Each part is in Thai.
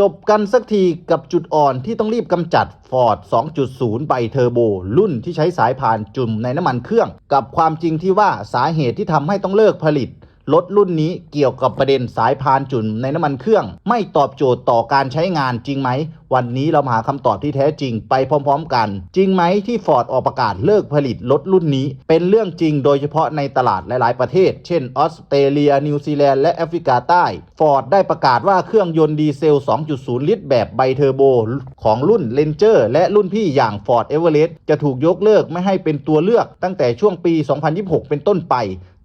จบกันสักทีกับจุดอ่อนที่ต้องรีบกำจัด Ford 2.0ใบเทอร์โบ รุ่นที่ใช้สายพานจุ่มในน้ำมันเครื่อง กับความจริงที่ว่าสาเหตุที่ทำให้ต้องเลิกผลิต รถรุ่นนี้เกี่ยวกับประเด็นสายพานจุ่มในน้ำมันเครื่อง ไม่ตอบโจทย์ต่อการใช้งานจริงไหม วันนี้เรามาหาคำตอบที่แท้จริงไปพร้อมๆกัน จริงไหมที่ฟอร์ดออกประกาศเลิกผลิตรถรุ่นนี้ เป็นเรื่องจริงโดยเฉพาะในตลาดหลายๆประเทศ เช่นออสเตรเลีย นิวซีแลนด์และแอฟริกาใต้ฟอร์ดได้ประกาศว่าเครื่องยนต์ดีเซล 2.0 ลิตร แบบไบเทอร์โบของรุ่น Ranger และรุ่นพี่อย่าง Ford Everest จะถูกยกเลิกไม่ให้เป็นตัวเลือกตั้งแต่ช่วงปี 2026 เป็นต้นไป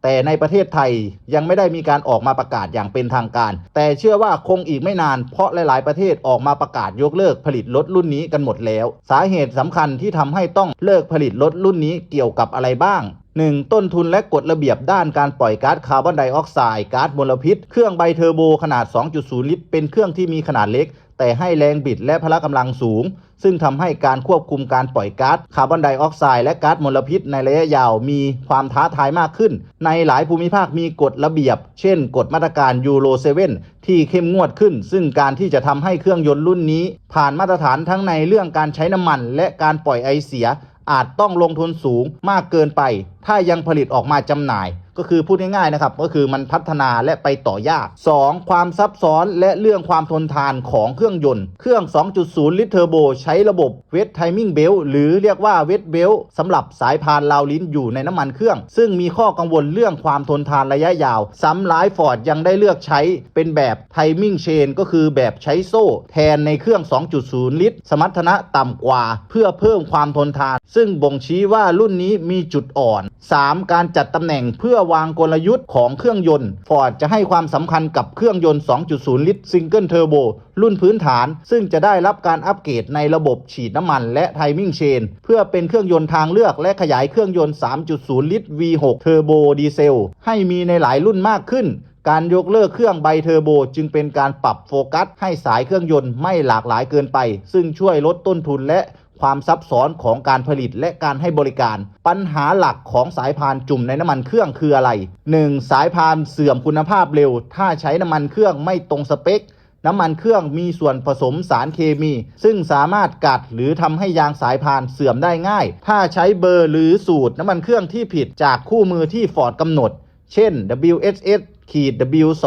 แต่ในประเทศไทยยังไม่ได้มีการออกมาประกาศอย่างเป็นทางการ แต่เชื่อว่าคงอีกไม่นานเพราะหลาย ๆ ประเทศออกมาประกาศยกเลิกผลิตรถรุ่นนี้กันหมดแล้ว สาเหตุสำคัญที่ทำให้ต้องเลิกผลิตรถรุ่นนี้เกี่ยวกับอะไรบ้าง 1. ต้นทุนและกฎระเบียบด้านการปล่อยก๊าซคาร์บอนไดออกไซด์ก๊าซมลพิษ เครื่องไบเทอร์โบขนาด 2.0 ลิตร เป็นเครื่องที่มีขนาดเล็ก แต่ให้แรงบิดและพละกำลังสูง ซึ่งทำให้การควบคุมการปล่อยก๊าซคาร์บอนไดออกไซด์และก๊าซมลพิษในระยะยาวมีความท้าทายมากขึ้น ในหลายภูมิภาคมีกฎระเบียบ เช่น กฎมาตรการยูโร7ที่เข้มงวดขึ้น ซึ่งการที่จะทำให้เครื่องยนต์รุ่นนี้ ผ่านมาตรฐานทั้งในเรื่องการใช้น้ำมัน และการปล่อยไอเสีย อาจต้องลงทุนสูงมากเกินไป ถ้ายังผลิตออกมาจำหน่าย ก็คือพูดง่ายๆนะครับก็คือมันพัฒนาและไปต่อยาก 2. ความซับซ้อนและเรื่องความทนทานของเครื่องยนต์ เครื่อง 2.0 ลิตรเทอร์โบ ใช้ระบบเวทไทมิ่งเบลหรือเรียกว่าเวทเบลสำหรับสายพานลาวลิ้นอยู่ในน้ำมันเครื่อง ซึ่งมีข้อกังวลเรื่องความทนทานระยะยาว ซ้ำร้ายฟอร์ดยังได้เลือกใช้เป็นแบบไทมิ่งเชนก็คือแบบใช้โซ่ แทนในเครื่อง 2.0 ลิตร สมรรถนะต่ำกว่า เพื่อเพิ่มความทนทาน ซึ่งบ่งชี้ว่ารุ่นนี้มีจุดอ่อน 3. การจัดตำแหน่งเพื่อวางกลยุทธ์ของเครื่องยนต์ฟอร์ดจะให้ความสำคัญกับเครื่องยนต์ 2.0 ลิตรซิงเกิลเทอร์โบรุ่นพื้นฐาน ซึ่งจะได้รับการอัปเกรดในระบบฉีดน้ำมันและไทมิ่งเชน เพื่อเป็นเครื่องยนต์ทางเลือกและขยายเครื่องยนต์ 3.0 ลิตร V6 เทอร์โบดีเซล ให้มีในหลายรุ่นมากขึ้นการยกเลิกเครื่องไบเทอร์โบ จึงเป็นการปรับโฟกัส ให้สายเครื่องยนต์ไม่หลากหลายเกินไป ซึ่งช่วยลดต้นทุนและ ความซับซ้อนของการผลิตและการให้บริการ ปัญหาหลักของสายพานจุ่มในน้ำมันเครื่องคืออะไร 1. สายพานเสื่อมคุณภาพเร็ว ถ้าใช้น้ำมันเครื่องไม่ตรงสเปค น้ำมันเครื่องมีส่วนผสมสารเคมี ซึ่งสามารถกัดหรือทำให้ยางสายพานเสื่อมได้ง่าย ถ้าใช้เบอร์หรือสูตรน้ำมันเครื่องที่ผิดจากคู่มือที่ฟอร์ดกำหนด เช่น WSS ขีด W2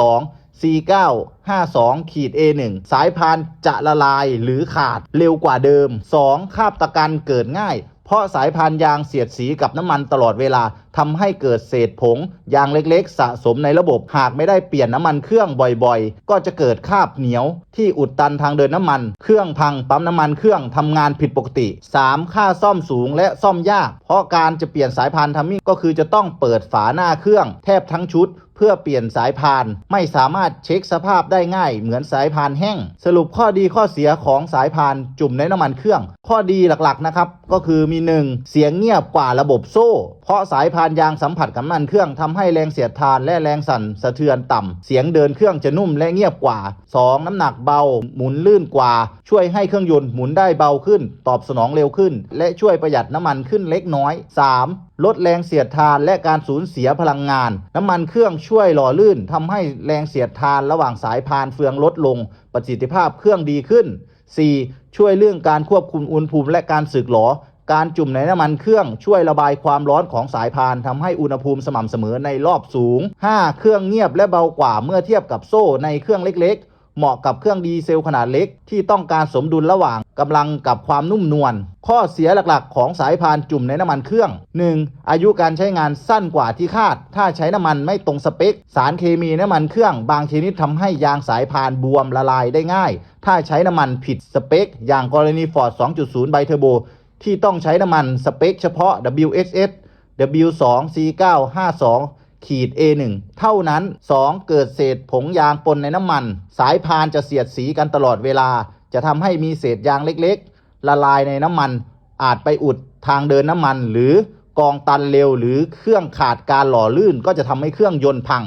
4952ขีด A1 สายพานจะละลายหรือขาดเร็วกว่าเดิม 2. คาบตะกันเกิดง่าย เพราะสายพานยางเสียดสีกับน้ำมันตลอดเวลา ทำให้เกิดเศษผงยางเล็กๆ สะสมในระบบ หากไม่ได้เปลี่ยนน้ำมันเครื่องบ่อยๆ ก็จะเกิดคราบเหนียว ที่อุดตันทางเดินน้ำมัน เครื่องพังปั๊มน้ำมันเครื่องทำงานผิดปกติ 3. ค่าซ่อมสูงและซ่อมยาก เพราะการจะเปลี่ยนสายพานทัมมิ่งก็คือจะต้องเปิดฝาหน้าเครื่อง แทบทั้งชุดเพื่อเปลี่ยนสายพานไม่สามารถเช็คสภาพได้ง่าย เหมือนสายพานแห้ง สรุปข้อดีข้อเสียของสายพานจุ่มในน้ำมันเครื่อง ข้อดีหลักๆนะครับก็คือมี 1. เสียงเงียบกว่าระบบโซ่ เพราะสายพานยางสัมผัสกับน้ำมันเครื่องทำให้แรงเสียดทานและแรงสั่นสะเทือนต่ำเสียงเดินเครื่องจะนุ่มและเงียบกว่า 2. น้ำหนักเบา หมุนลื่นกว่า ช่วยให้เครื่องยนต์หมุนได้เบาขึ้น ตอบสนองเร็วขึ้น และช่วยประหยัดน้ำมันขึ้นเล็กน้อย 3. ลดแรงเสียดทานและการสูญเสียพลังงาน น้ำมันเครื่องช่วยหล่อลื่นทำให้แรงเสียดทานระหว่างสายพานเฟืองลดลง ประสิทธิภาพเครื่องดีขึ้น 4. ช่วยเรื่องการควบคุมอุณหภูมิและการสึกหรอ การจุ่มในน้ำมันเครื่องช่วยระบายความร้อนของสายพานทำให้อุณหภูมิสม่ำเสมอในรอบสูง 5. เครื่องเงียบและเบากว่าเมื่อเทียบกับโซ่ในเครื่องเล็กๆ เหมาะกับเครื่องดีเซลขนาดเล็ก ที่ต้องการสมดุลระหว่างกำลังกับความนุ่มนวล ข้อเสียหลักๆ ของสายพานจุ่มในน้ำมันเครื่อง 1. อายุการใช้งานสั้นกว่าที่คาด ถ้าใช้น้ำมันไม่ตรงสเปค สารเคมีน้ำมันเครื่อง บางชนิดทำให้ยางสายพานบวมละลายได้ง่าย ถ้าใช้น้ำมันผิดสเปค อย่างกรณี Ford 2.0 ไบเทอร์โบ ที่ต้องใช้น้ำมันสเปคเฉพาะ WSS W2 C9 52 ขีด A1 เท่านั้น 2. เกิดเศษผงยางปนในน้ำมัน สายพานจะเสียดสีกันตลอดเวลา จะทำให้มีเศษยางเล็กๆ ละลายในน้ำมัน อาจไปอุดทางเดินน้ำมัน หรือกองตันเร็วหรือเครื่องขาดการหล่อลื่นก็จะทำให้เครื่องยนต์พัง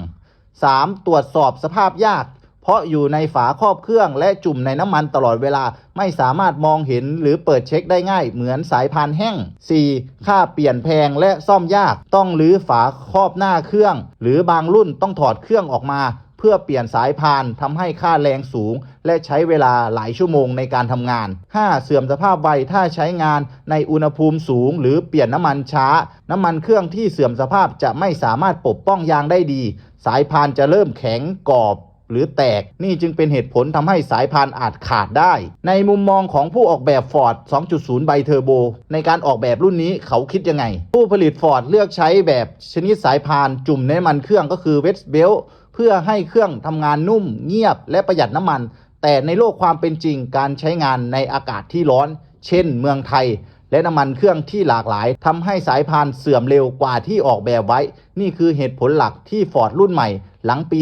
3. ตรวจสอบสภาพยาก เพราะอยู่ในฝาครอบเครื่องและจุ่มในน้ำมันตลอดเวลา ไม่สามารถมองเห็นหรือเปิดเช็คได้ง่าย เหมือนสายพานแห้ง 4. ค่าเปลี่ยนแพงและซ่อมยาก ต้องรื้อฝาครอบหน้าเครื่อง หรือบางรุ่นต้องถอดเครื่องออกมาเพื่อเปลี่ยนสายพานทำให้ค่าแรงสูง และใช้เวลาหลายชั่วโมงในการทำงาน 5. เสื่อมสภาพไวถ้าใช้งานในอุณหภูมิสูง หรือเปลี่ยนน้ำมันช้า น้ำมันเครื่องที่เสื่อมสภาพจะไม่สามารถปกป้องยางได้ดี สายพานจะเริ่มแข็งกรอบ หรือแตกนี่จึงเป็นเหตุผลทำให้สายพานอาจขาดได้ ในมุมมองของผู้ออกแบบ Ford 2.0 ไบเทอร์โบ ในการออกแบบรุ่นนี้เขาคิดยังไง ผู้ผลิต Ford เลือกใช้แบบชนิดสายพานจุ่มในน้ำมันเครื่องก็คือ w e t b e l เพื่อให้เครื่องทำงานนุ่ม เงียบและประหยัดน้ำมัน แต่ในโลกความเป็นจริงการใช้งานในอากาศที่ร้อน เช่น เมืองไทย และน้ำมันเครื่องที่หลากหลายทำให้สายพานเสื่อมเร็วกว่าที่ออกแบบไว้ นี่คือเหตุผลหลักที่ Ford รุ่นใหม่ หลังปี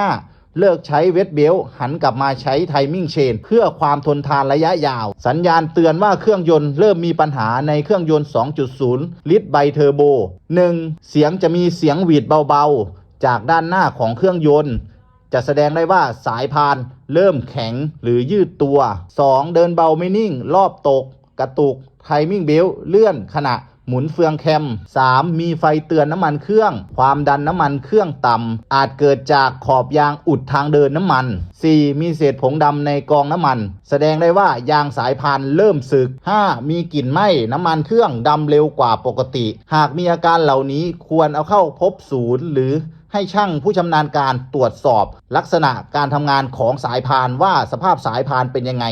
2025 เลิกใช้เวทเบล์หันกลับมาใช้ไทมิ่งเชน เพื่อความทนทานระยะยาว สัญญาณเตือนว่าเครื่องยนต์เริ่มมีปัญหาในเครื่องยนต์ 2.0 ลิตรไบเทอร์โบ 1. เสียงจะมีเสียงหวีดเบาๆ จากด้านหน้าของเครื่องยนต์ จะแสดงได้ว่าสายพานเริ่มแข็งหรือยืดตัว 2. เดินเบาไม่นิ่ง รอบตก กระตุกไทมิ่งเบลเลื่อนขณะ หมุนเฟืองแคม 3. มีไฟเตือนน้ำมันเครื่อง ความดันน้ำมันเครื่องต่ำ อาจเกิดจากขอบยางอุดทางเดินน้ำมัน 4. มีเศษผงดำในกองน้ำมัน แสดงได้ว่ายางสายพานเริ่มสึก 5. มีกลิ่นไหม้น้ำมันเครื่องดำเร็วกว่าปกติ หากมีอาการเหล่านี้ควรเอาเข้าพบศูนย์หรือให้ช่างผู้ชำนาญการตรวจสอบ ลักษณะการทำงานของสายพานว่าสภาพสายพานเป็นยังไง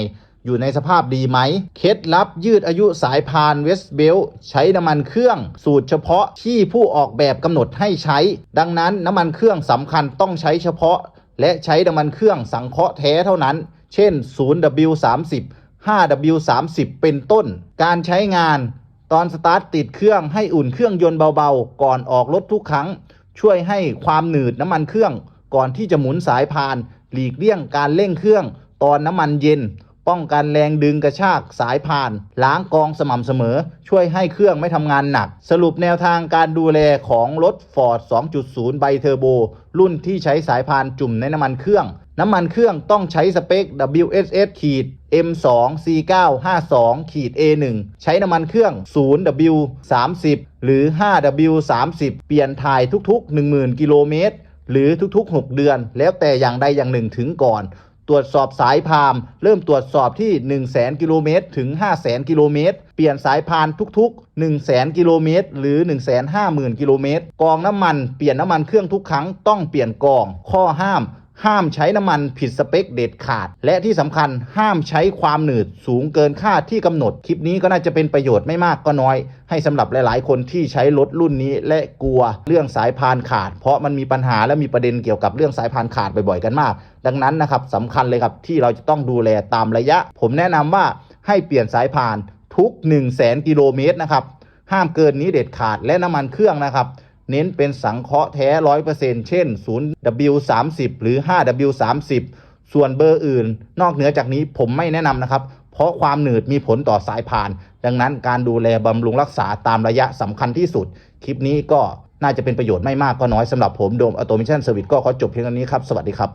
อยู่ในสภาพดีไหม เคล็ดลับยืดอายุสายพานเวสเบลใช้น้ำมันเครื่องสูตรเฉพาะที่ผู้ออกแบบกำหนดให้ใช้ ดังนั้นน้ำมันเครื่องสำคัญต้องใช้เฉพาะ และใช้น้ำมันเครื่องสังเคราะห์แท้เท่านั้น เช่น 0W30 5W30 เป็นต้น การใช้งาน ตอนสตาร์ทติดเครื่องให้อุ่นเครื่องยนต์เบาๆ ก่อนออกรถทุกครั้ง ช่วยให้ความหนืดน้ำมันเครื่อง ก่อนที่จะหมุนสายพาน หลีกเลี่ยงการเร่งเครื่อง ตอนน้ำมันเย็น ป้องกันแรงดึงกระชากสายพาน ล้างกองสม่ำเสมอ ช่วยให้เครื่องไม่ทำงานหนัก สรุปแนวทางการดูแลของรถ Ford 2.0 ไบเทอร์โบ รุ่นที่ใช้สายพานจุ่มในน้ำมันเครื่อง น้ำมันเครื่องต้องใช้สเปค WSS ขีด M2 C952 ขีด A1 ใช้น้ำมันเครื่อง 0W30 หรือ 5W30 เปลี่ยนถ่ายทุกๆ 10,000 กิโลเมตรหรือทุกๆ 6 เดือน แล้วแต่อย่างใดอย่างหนึ่งถึงก่อน ตรวจสอบสายพานเริ่มตรวจสอบที่ 1 0 0 0 0 0 กิโลเมตรถึง5 0 0 0 0 กิโลเมตร เปลี่ยนสายพานทุก ๆ 1 0 0 0 0 0 กิโลเมตร หรือ 1 5 0 0 0 0 กิโลเมตร กองน้ำมัน เปลี่ยนน้ำมันเครื่องทุกครั้งต้องเปลี่ยนกอง ข้อห้าม ห้ามใช้น้ำมันผิดสเปคเด็ดขาด และที่สำคัญห้ามใช้ความหนืดสูงเกินค่าที่กำหนด คลิปนี้ก็น่าจะเป็นประโยชน์ไม่มากก็น้อย ให้สำหรับหลาย ๆ คนที่ใช้รถรุ่นนี้และกลัวเรื่องสายพานขาด เพราะมันมีปัญหาและมีประเด็นเกี่ยวกับเรื่องสายพานขาดบ่อย ๆ กันมาก ดังนั้นนะครับสำคัญเลยครับที่เราจะต้องดูแลตามระยะ ผมแนะนำว่าให้เปลี่ยนสายพานทุก 1 0 0 0 0แกิโลเมตรนะครับห้ามเกินนี้เด็ดขาดและน้ำมันเครื่องนะครับ เน้นเป็นสังเคราะห์แท้ร้อยเปอร์เซ็นเช่น 0W30 หรือ 5W30 ส่วนเบอร์อื่น นอกเหนือจากนี้ผมไม่แนะนำนะครับ เพราะความหนืดมีผลต่อสายพาน ดังนั้นการดูแลบำรุงรักษาตามระยะสำคัญที่สุด คลิปนี้ก็น่าจะเป็นประโยชน์ไม่มากก็น้อยสำหรับผมโดมอ t โตมิชันเซอร์วิสก็ขอจบเพียงเท่านี้ครับ สวัสดีครับ